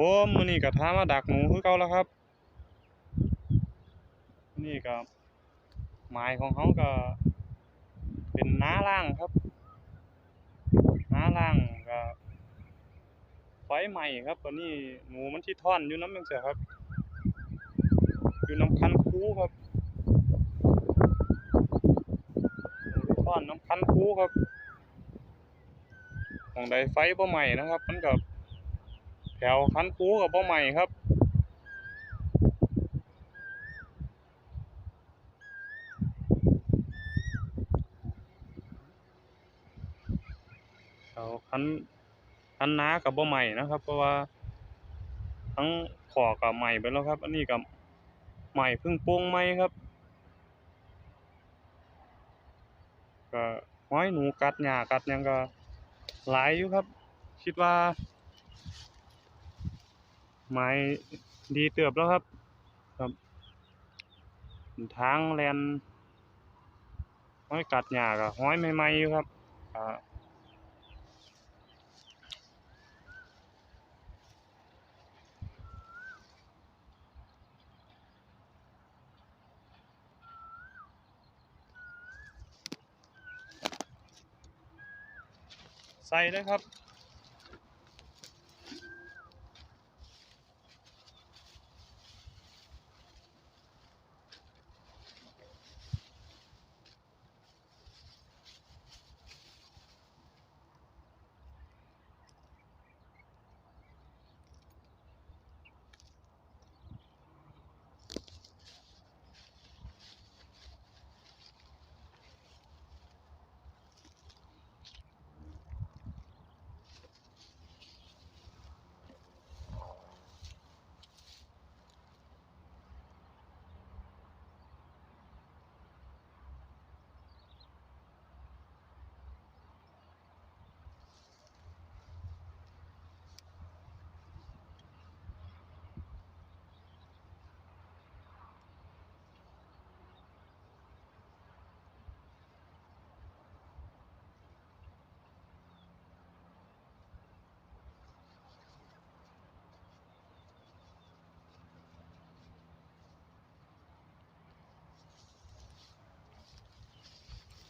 ผมมือนี้ก็พามาดักหนูคือเก่าแล้วครับ นี่ก็หมายของเขาก็ เป็นน้าล่างครับน้าล่างก็ไฟใหม่ครับตอนนี้หนูมันสิท่อนอยู่นำจังซี่ครับ อยู่น้ำคันคูครับท่อนน้ำคันคูครับของใดไฟบ่ไหม้นะครับ มันก็ แถวคันคูก็บ่ไหม้ครับแถวคันคันน้าก็บ่ไหม้นะครับ เพราะว่า ทั้งขอกก็ไหม้ไปแล้วครับ อันนี้ก็ไหม้เพิ่งโป่งใหม่ครับก็ห้อยหนูกัดหญ้ากัดยังก็หลายอยู่ครับ คิดว่า ไม้ดีเติบแล้วครับ ครับทางแลนห้อยกัดหญ้าก็ห้อยใหม่ๆอยู่ครับอ่าใส่เลยครับ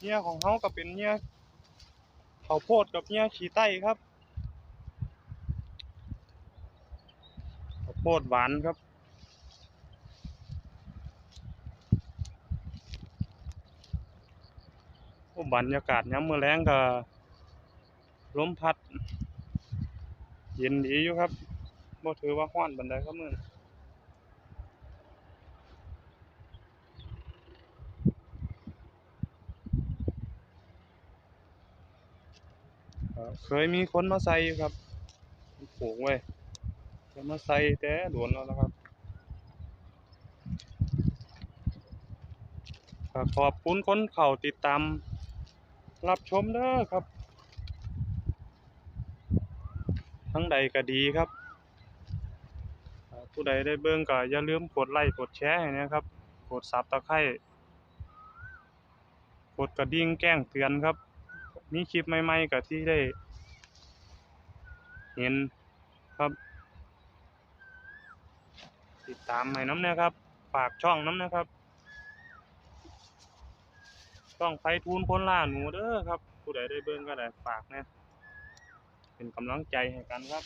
เหยื่อของเขาก็เป็นเหยื่อข้าวโพดกับเหยื่อขี้ไต้ครับข้าวโพดหวานครับโอ้บรรยากาศยามมื้อแลงก็ลมพัด เย็นดีอยู่ครับบ่ถือว่าร้อนปานใดครับมื้อ เคยมีคนมาใส่อยู่ครับปลูกไว้จะมาใส่แต่โดนแล้วนะครับขอบคุณคนเข้าติดตาม รับชมเด้อครับ ทั้งใดก็ดีครับ ผู้ใดได้เบิ่งก็อย่าลืมกดไลค์กดแชร์ให้นะครับ กด Subscribe กดกระดิ่งแจ้งเตือนครับ มีคลิปใหม่ๆก็ที่ได้ เห็นครับ ติดตามให้น้ำนะครับฝากช่องน้ำนะครับ ช่องไฟทูนคนล่าหนูเด้อครับ ผู้ใดได้เบิ่งก็ได้ฝากนะเป็นกำลังใจให้กันครับ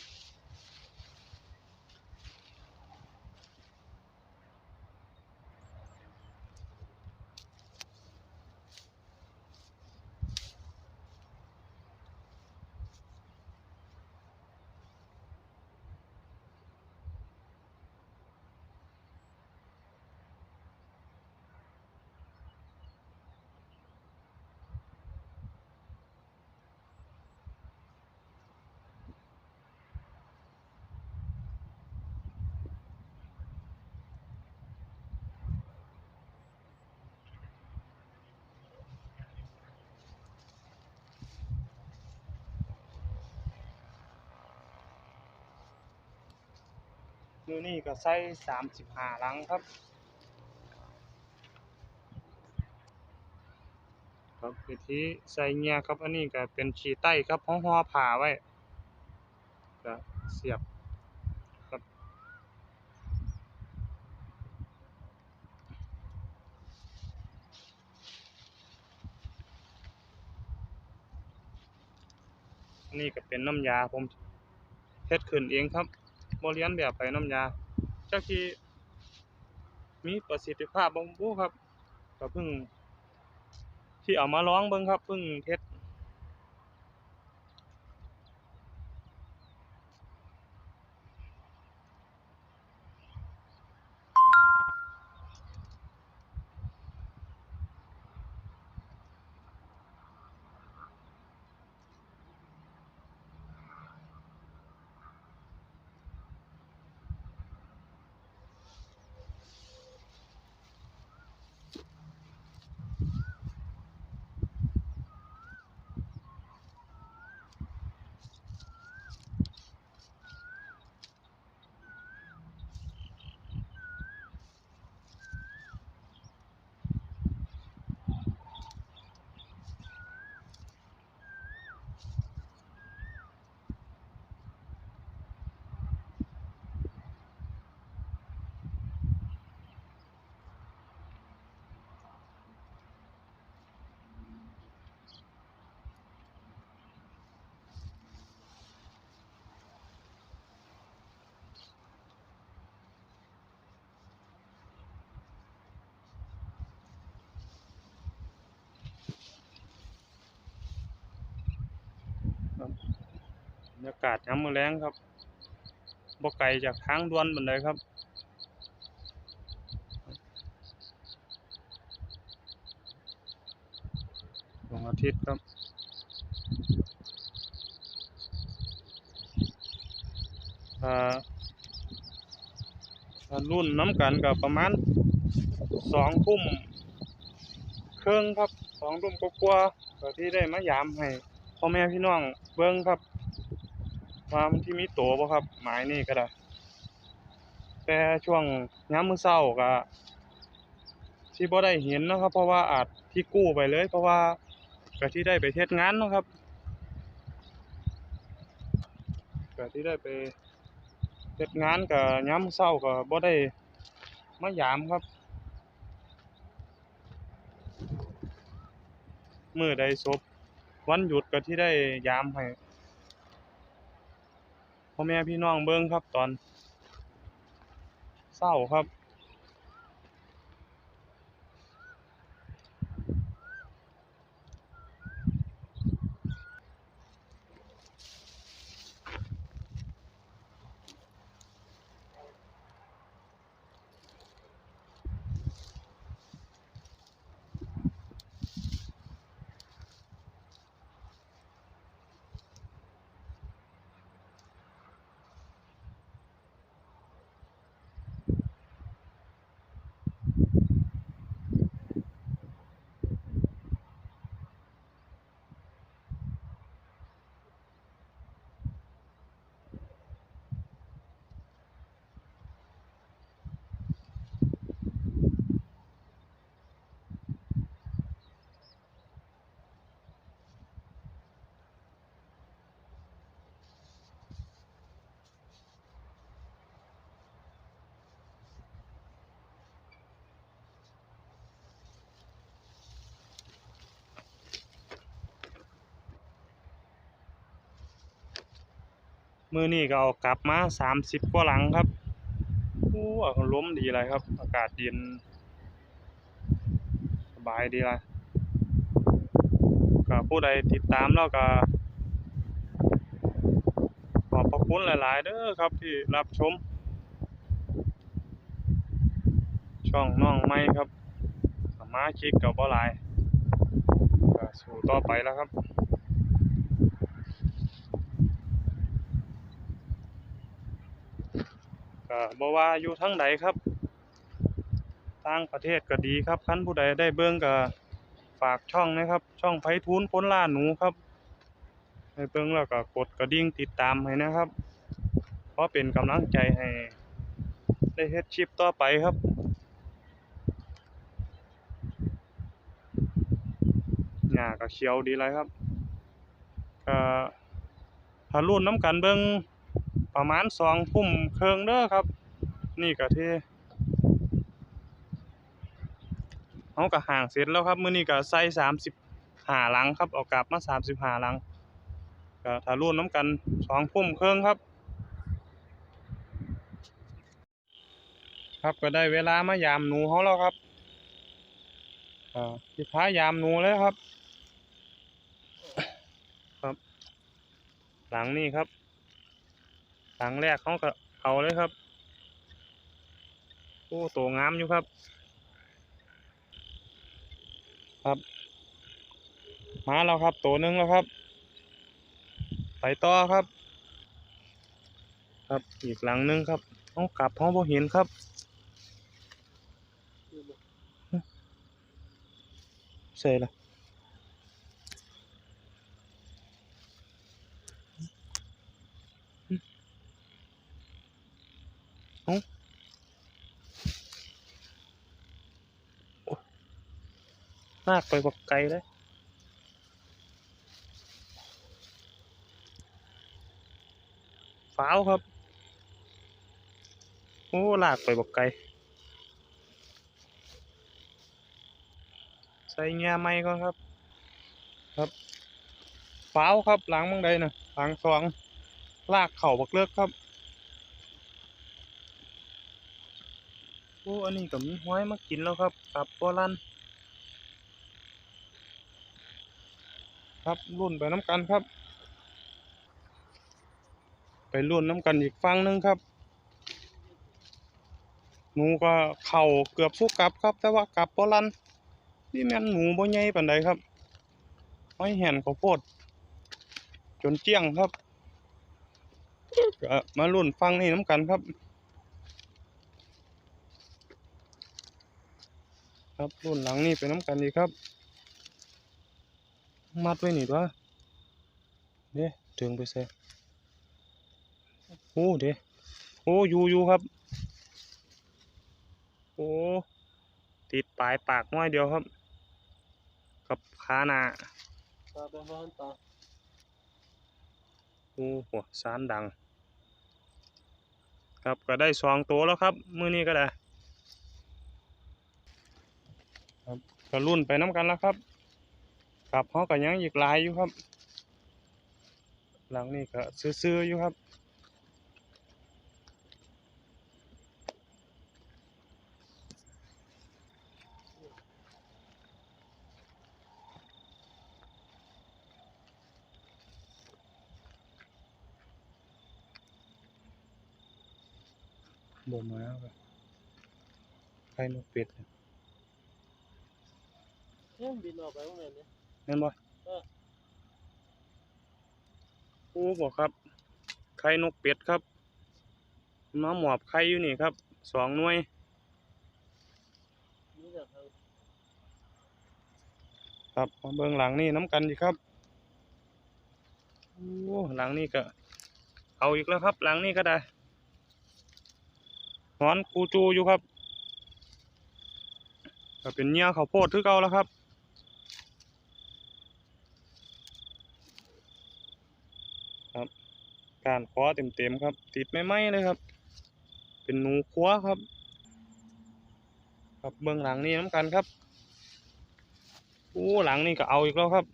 ดูนี่ก็ใส่สามสิบห้าลังครับ ครับวิธีใส่เงียครับ อันนี้ก็เป็นชีใต้ครับห้องห่อผ่าไว้ก็เสียบครับนี่ก็เป็นน้ำยาผมเทสดขึ้นเองครับ บ่เรียนแบบไปน้ำยาจักที่มีประสิทธิภาพบ่รู้ครับก็เพิ่งที่เอามาร้องเบิ่งครับเพิ่งเฮ็ด ยากาศยามมื้อแลงครับบ่ไกลจากทางด่วนปานใดครับ ดวงอาทิตย์ครับอ่ารุ่นน้ำกันก็ประมาณสองทุ่มเครึ่องครับสองทุ่มกว่าที่ได้มายามให้พ่อแม่พี่น้องเบิ่งครับ ว่ามันที่มีโตบ่ครับหมายนี่ก็ได้ แต่ช่วงยามมื้อเช้าก็สิบ่ได้เห็นนะครับ เพราะว่าอาจที่กู้ไปเลย เพราะว่าก็ที่ได้ไปเฮ็ดงานนะครับก็ที่ได้ไปเฮ็ดงานก็ยามมื้อเช้าก็บ่ได้มายามครับเมื้อใดศพวันหยุดก็ที่ได้ยามให้ พ่อแม่พี่น้องเบิ่งครับตอนเศร้าครับ มื้อนี้ก็เอากลับมา30กว่าหลังครับโอ้อารมดีหลยครับ อากาศเย็นสบายดีหลยก็ผู้ใดติดตามแล้วก็ขอบพระคุณหลาย ๆ เด้อครับที่รับชม ช่องน้องใหม่ครับ สมาชิกก็บ่หลายก็สู้ต่อไปแล้วครับ ก็บ่ว่าอยู่ทางใดครับต่างประเทศก็ดีครับคันผู้ใดได้เบิ่งก็ฝากช่องนะครับ ช่องไผฑูรย์พ้นล่าหนูครับให้เบิ่งแล้วก็กดกระดิ่งติดตามให้นะครับ เพราะเป็นกำลังใจให้ ได้เฮ็ดคลิปต่อไปครับหญ้าก็เขียวดีเลยครับก็ถ้ารุ่นน้ำกันเบิ่ง ประมาณสองทุ่มเครึ่องเด้อครับ นี่ก็ที่เฮาก็ห่างเสร็จแล้วครับ มื้อนี้ก็ใส่35หลังครับเอากลับมา35หลังก็ถ้ารุ่นน้ำกันสองพุ่มเครื่องครับ ครับก็ได้เวลามายามหนูเขาแล้วครับอ่าสิพายามหนูเลยครับ ครับ หลังนี้ครับ หลังแรกเขาก็เอาเลยครับ โอ้โตงามอยู่ครับ ครับ มาแล้วครับตัวหนึ่งแล้วครับ ไปต่อครับ ครับอีกหลังหนึงครับห้องกลับห้องบ่เห็นครับใช่ละเอ้าโอ้ลากไปบักไกลเลยฟ้าวครับ โอ้ ลากไปบักไกล ใส่เงียไม้ก่อนครับ ครับฟ้าวครับ หลังมังใดนะหลังสอง ลากเข่าบักเลิกครับ โอ้ อันนี้ก็มีห้อยมากินแล้วครับกับตัวลัน ครับรุ่นไปน้ำกันครับ ไปรุ่นน้ำกันอีกฟังหนึงครับหนูก็เข่าเกือบสู้กลับครับ แต่ว่ากลับบ่ลันนี่แม่นหนูบ่ใหญ่ปานใดครับห้อยแห่นข้าวโพดจนเจี้ยงครับมารุ่นฟังนี่น้ำกันครับ ครับรุ่นหลังนี่ไปน้ำกันอีกครับ มัดไว้นี่ตัวเด้ถึงไปใส่โอ้เด้โอ้อยู่อยู่ครับ โอ้ติดปลายปากน้อยเดียวครับ กับขาหน้าตาไปบ้านตาโอ้โหสารดัง ครับก็ได้สองตัวแล้วครับ มือนี้ก็ได้ ครับก็รุ่นไปน้ำกันแล้วครับ กับเขาก็ยังอีกหลายอยู่ครับ หลังนี้ก็ซื้อๆอยู่ครับบ่มาครับไข่นกเป็ดเนี่ยเฮ้ยบินออกไปว่าไงเนี่ย แม่นบ่เอโอ้บ่ครับ ไข่นกเป็ดครับ มาหมอบไข่อยู่นี่ครับ สองหน่วยครับมาเบิ่งหลังนี่น้ำกันดีครับโอ้หลังนี่ก็ เอาอีกแล้วครับ หลังนี่ก็ได้หอนกูจูอยู่ครับก็เป็นเหงี้ยข้าวโพดคือเก่าแล้วครับ การคว้าเต็มๆครับ ติดไม่ไหมเลยครับ เป็นหนูคว้าครับ ครับเบื้องหลังนี่น้ำกันครับโอ้หลังนี่ก็เอาอีกแล้วครับ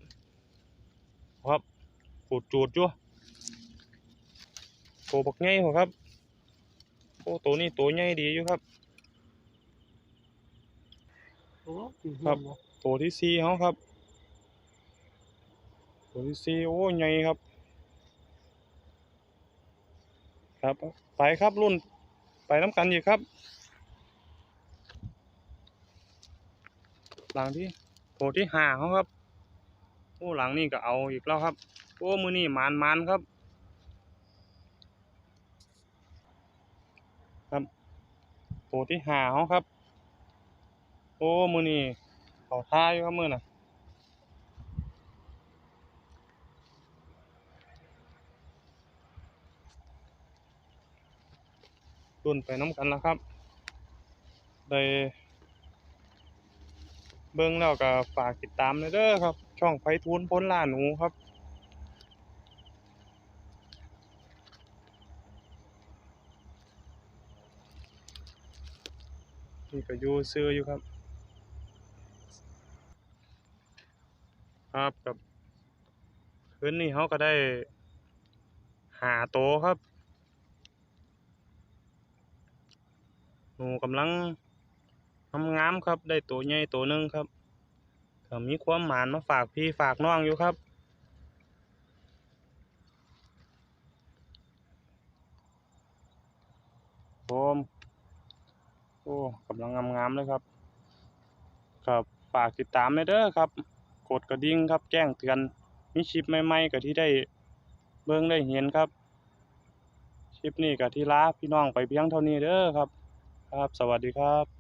ครับปูดจูดอยู่โตบักใหญ่หัวครับโอ้ตัวนี้ตัวใหญ่ดีอยู่ครับโอ้ครับตัวที่สี่เขาครับ ตัวที่สี่โอ้ใหญ่ครับ ครับ ไปครับรุ่น ไปน้ำกันอีกครับหลังที่ตัวที่ห้าเขาครับโอ้หลังนี่ก็เอาอีกแล้วครับโอ้มือนี่มานมานครับ ครับตัวที่ห้าเขาครับ โอ้มือนี่เขาท่าอยู่ครับมือน่ะ รุ่นไปน้ำกันแล้วครับ ได้เบิ่งแล้วก็ฝากติดตามเลยเด้อครับ ช่องไฟทูนพ้นล่าหนูครับ นี่ก็อยู่ซื้ออยู่ครับ ครับกับคืนนี้เขาก็ได้หาโตครับ หนูกำลังงามๆครับ ได้ตัวใหญ่ตัวหนึงครับก็มีความหมานมาฝากพี่ฝากน้องอยู่ครับผมโอ้กำลังงามๆเลยครับ ครับฝากติดตามเลยเด้อครับ กดกระดิ่งครับ แจ้งเตือนมีคลิปใหม่ๆก็ที่ได้เบิ่งได้เห็นครับคลิปนี้ก็ที่ลาพี่น้องไปเพียงเท่านี้เด้อครับ ครับ สวัสดีครับ